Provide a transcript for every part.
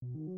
자,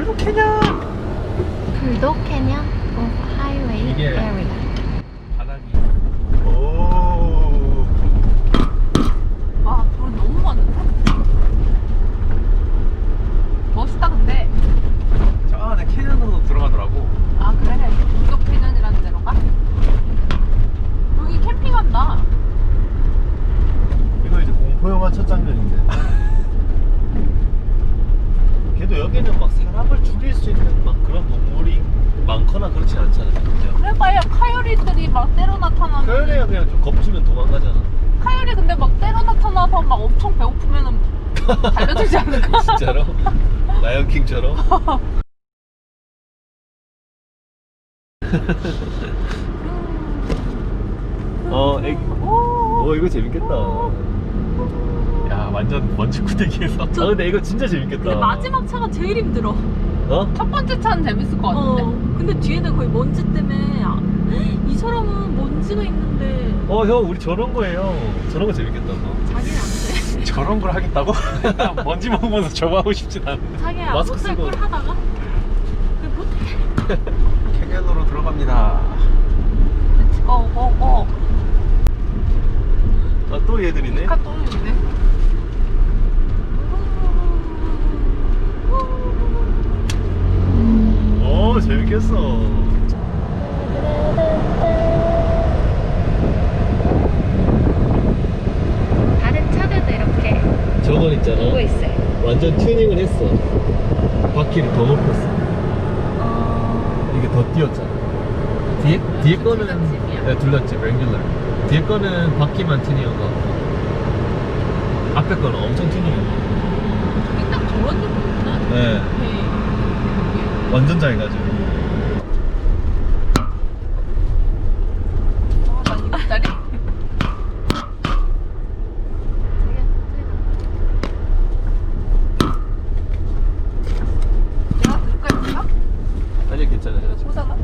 불도 캐년! 불독 캐년 of highway 이게- area. 바닥이. 오. 와, 돌 너무 많은데? 멋있다, 근데. 저 안에 캐년으로 들어가더라고. 아, 그래? 불독 캐년이라는 데로 가? 여기 캠핑한다. 이거 이제 공포 영화 첫 장면인데. 걔도 여기는 막 사람을 죽일 수 있는 막 그런 동물이 많거나 그렇진 않잖아요. 그죠? 그래봐야 카요리들이 막 때로 나타나면. 그래야 그냥 좀 겁주면 도망가잖아. 카요리 근데 막 때로 나타나서 막 엄청 배고프면은 달려들지 않을까? 진짜로? 라이언킹처럼? 어, 애기. 오. 어, 이거 재밌겠다. 야, 완전 먼지 구데기에서. 아, 근데 이거 진짜 재밌겠다. 근데 마지막 차가 제일 힘들어. 어? 첫 번째 차는 재밌을 것 같은데. 어. 근데 뒤에는 거의 먼지 때문에 아, 이 사람은 먼지가 있는데 어, 형, 우리 저런 거예요. 저런 거 재밌겠다. 자기는 안 돼. 저런 걸 하겠다고? 먼지 먹으면서 저거 하고 싶진 않은데. 자기야 마스크 쓰고. 걸 하다가 그 못해. 캐년으로 들어갑니다. 렛츠 고, 고, 고. 아, 또 얘들이네? 아까 또 있네. 어, 재밌겠어. 다른 차들도 이렇게 저건 있잖아. 오고 있어요. 완전 튜닝을 했어. 바퀴를 더 높였어. 어, 이게 더 뛰었잖아. 뒤에, 뒤에 거는. 둘다집이야? 네, 둘다집, 랭귤러. 뒤에 거는 바퀴만 같고. 앞에 거는 엄청 튜닝한 거. 이게 딱 저런 느낌이구나. 네. 네. 완전 잘 가지고. 아, 난 이거짜리. 내가 들을까, 이거? 아니, 괜찮아요. 지금. 보다가.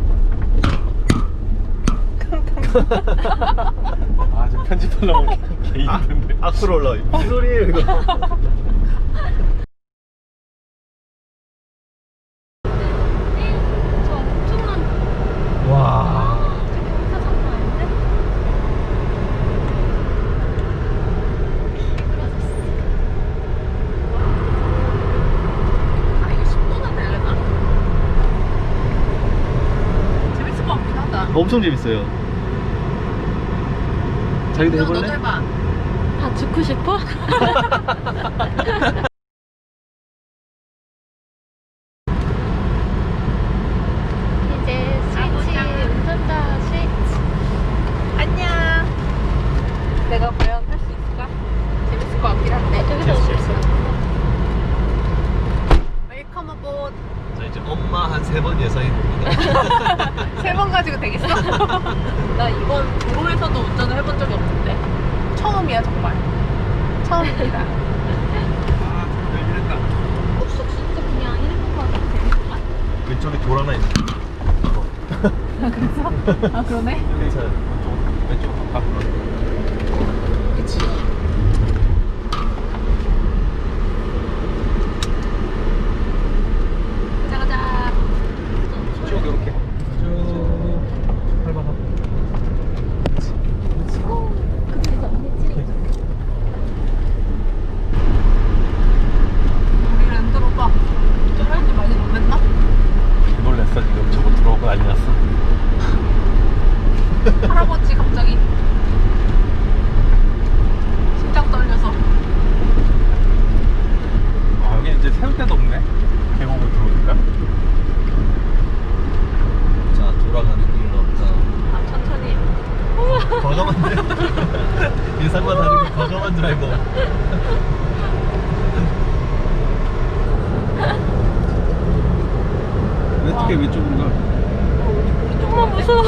아, 저 편집하려면 개, 개 힘든데. 아, 악플 올라와. 무슨 소리예요, 이거? 저 엄청난 와. 저 경사 장난 아닌데? 아, 이거 10분은 되려나? 재밌을 것 같긴 하다. 엄청 재밌어요. 자기도 해볼래? 해봐. 다 죽고 싶어? 서울에서도 운전을 해본 적이 없는데 처음이야 정말 처음입니다 아, 왼쪽에 돌 하나 있는. 아 그래서? 아 그러네 괜찮아. 왼쪽. 갑자기 심장 떨려서. 아 여기 이제 세울 데도 없네. 계곡을 들어오니까. 자 돌아가는 길은 없다. 아 천천히. 과감한데? 예상과 다르게 과감한 드라이버. 왜 어떻게 왼쪽인가? 정말 무서워.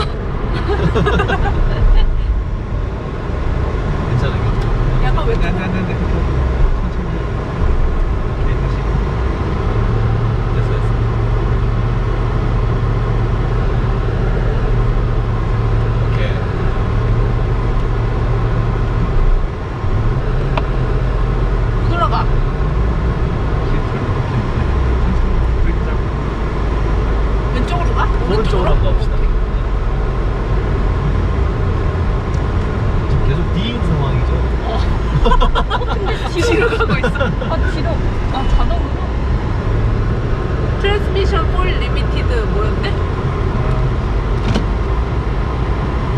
괜찮아 이거. 약간 왜 네, 네, 네, 네. 천천히. 오케이, 다시. 됐어, 됐어. 오케이. 못 올라가. 브레이크 잡고. 왼쪽으로 가? 오른쪽으로 한번 가봅시다. 지금 계속 D인 상황이죠? 뒤로 가고 있어. 아 뒤로. 아 자동으로. 트랜스미션 폴 리미티드 뭐였대?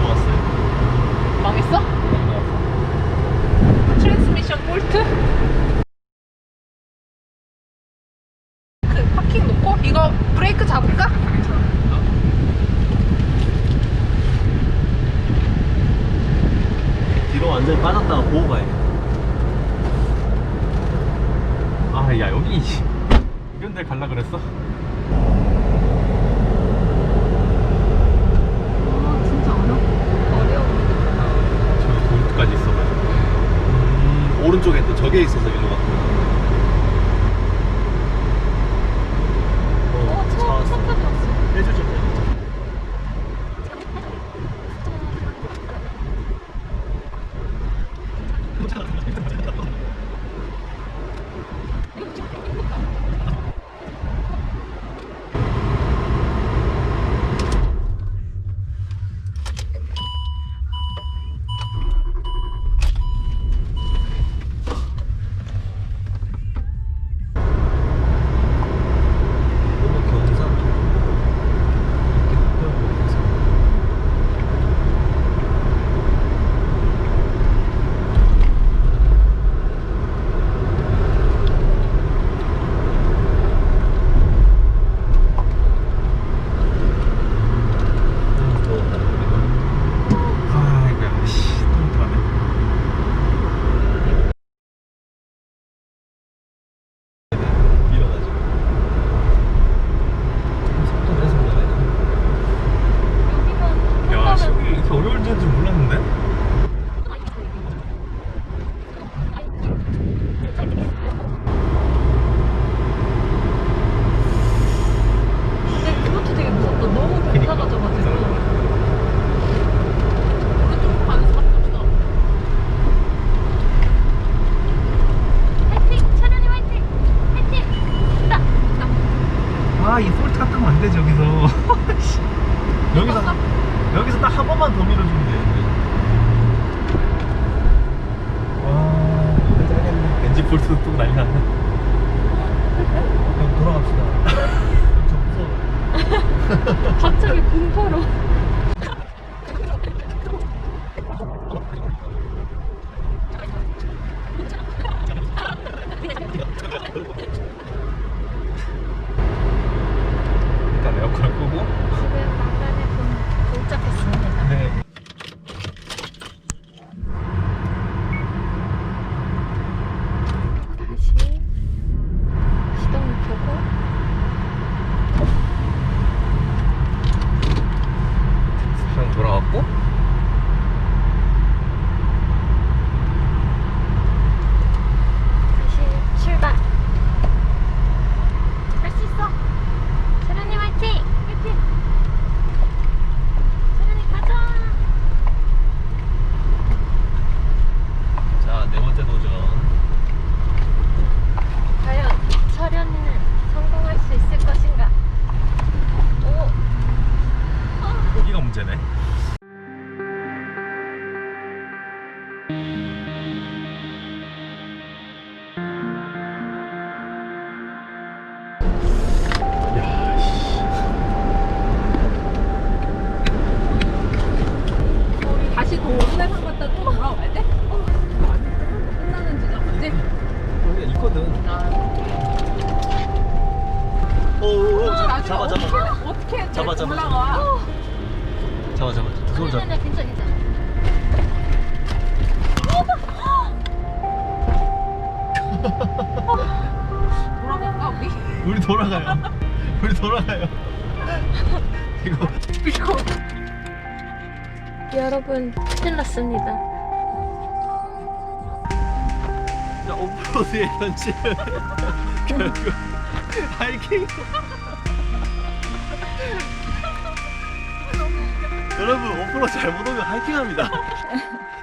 좋았어요. 망했어? 트랜스미션 폴트? 그 파킹 놓고 이거 브레이크 잡을까? 뒤로 완전히 빠졌다가 보고 가야겠다. 아, 야, 여기 이런 데 갈라 그랬어? 아 진짜 어려워. 저기 돌까지 있어가지고. 음, 오른쪽에 또 저게 있어서 일로 갔구나. 어, 처음 첫까지 왔어. 해주죠. 너무 경상도 이렇게 흡혈하고 있어서 음, 더웠다. 아이고야, 씨, 또 가네. 밀어가지고. 속도 내서 올라가야 돼. 여기만 야, 시험이 이렇게 어려울 줄은 몰랐는데? 근데 그것도 되게 무섭다. 너무 그니까. 경사가 져가지고. 오른쪽으로 가는 수밖에 없어. 화이팅! 차련이 화이팅! 화이팅! 나! 아, 이 폴트 같으면 안 되지, 여기서. 번만 더 밀어주면 되는데. 와. 왠지 폴트도 또 난리 났네. 괜찮아, 괜찮아. 돌아갈까 우리? 우리 돌아가요 우리 돌아가요 이거 이거. 여러분, 큰일 났습니다. 자, 오프로드의 현실 결국 하이킹 여러분 오프로드 잘못 오면 하이킹합니다